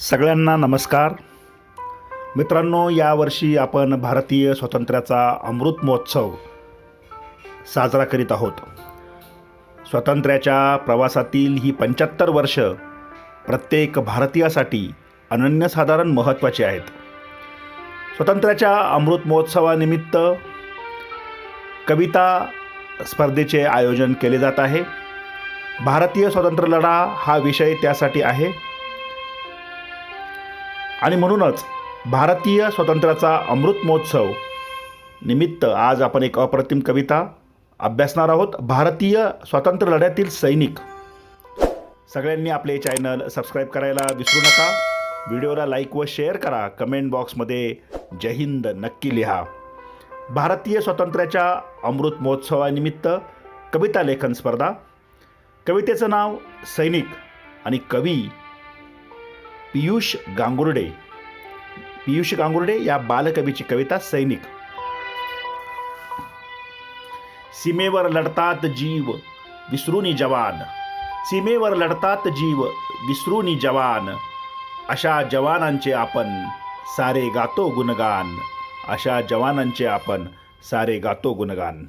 सगळ्यांना नमस्कार. मित्रांनो यावर्षी आपण भारतीय स्वातंत्र्याचा अमृत महोत्सव साजरा करीत आहोत. स्वातंत्र्याच्या प्रवासातील ही पंच्याहत्तर वर्ष प्रत्येक भारतीयासाठी अनन्यसाधारण महत्त्वाची आहेत. स्वातंत्र्याच्या अमृत महोत्सवानिमित्त कविता स्पर्धेचे आयोजन केले जात आहे. भारतीय स्वातंत्र्य लढा हा विषय त्यासाठी आहे. आणि म्हणूनच भारतीय स्वातंत्र्याचा अमृत महोत्सव निमित्त आज आपण एक अप्रतिम कविता अभ्यासणार आहोत. भारतीय स्वातंत्र्य लढ्यातील सैनिक. सगळ्यांनी आपले चॅनल सबस्क्राईब करायला विसरू नका. व्हिडिओला लाईक व शेअर करा. कमेंट बॉक्समध्ये जय हिंद नक्की लिहा. भारतीय स्वातंत्र्याच्या अमृत महोत्सवानिमित्त कविता लेखन स्पर्धा. कवितेचं नाव सैनिक आणि कवी पियुष गांगुर्डे. पियुष गांगुर्डे या बालकवीची कविता सैनिक. सीमेवर लढतात जीव विसरूनी जवान. सीमेवर लढतात जीव विसरूनी जवान. अशा जवानांचे आपण सारे गातो गुणगान. अशा जवानांचे आपण सारे गातो गुणगान.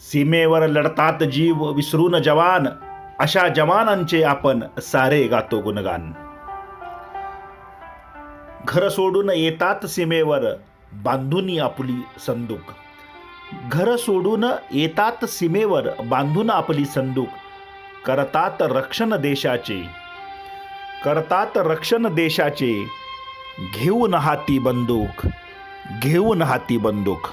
सीमेवर लढतात जीव विसरून जवान अशा जवानांचे आपण सारे गातो गुणगान. घर सोडून येतात सीमेवर बांधून आपली संदूक. घर सोडून येतात सीमेवर बांधून आपली संदूक. करतात रक्षण देशाचे. करतात रक्षण देशाचे. घेऊन हाती बंदूक. घेऊन हाती बंदूक.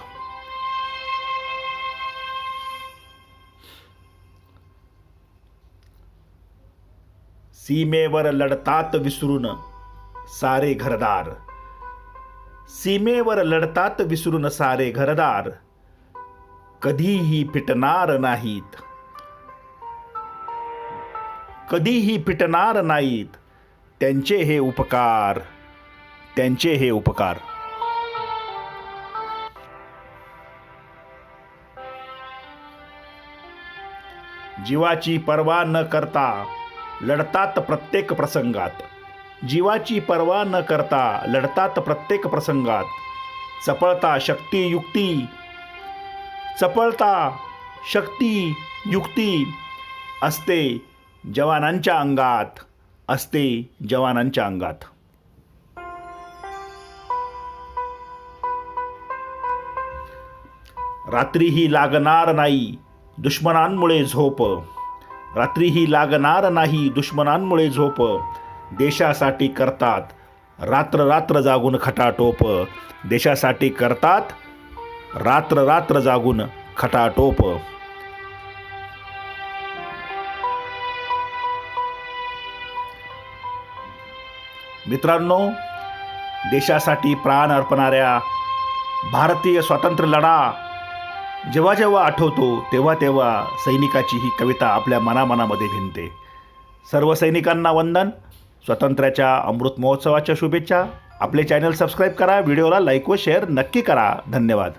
सीमेवर लढतात विसरून सारे घरदार सीमेवर लढतात विसरून सारे घरदार कधीही फिटणार नाहीत कधीही फिटणार नाहीत त्यांचे हे उपकार त्यांचे हे उपकार जीवाची पर्वा न करता लढतात प्रत्येक प्रसंगात. जीवाची पर्वा न करता लढतात प्रत्येक प्रसंगात. चपळता शक्ती युक्ती. चपळता शक्ती युक्ती असते जवानांच्या अंगात असते जवानांच्या अंगात. रात्रीही लागणार नाही दुश्मनांमुळे झोप. रात्रीही लागणार नाही दुश्मनांमुळे झोप. देशासाठी करतात रात्र रात्र जागून खटाटोप. देशासाठी करतात रात्र रात्र जागून खटाटोप. मित्रांनो देशासाठी प्राण अर्पणाऱ्या भारतीय स्वातंत्र्य लढा जेव्हा जेव्हा आठवतो तेव्हा तेव्हा सैनिकाची ही कविता आपल्या मनामनामध्ये भिनते. सर्व सैनिकांना वंदन. स्वातंत्र्याच्या अमृत महोत्सवाच्या शुभेच्छा. आपले चॅनल सबस्क्राईब करा व्हिडिओला लाईक व शेअर नक्की करा. धन्यवाद.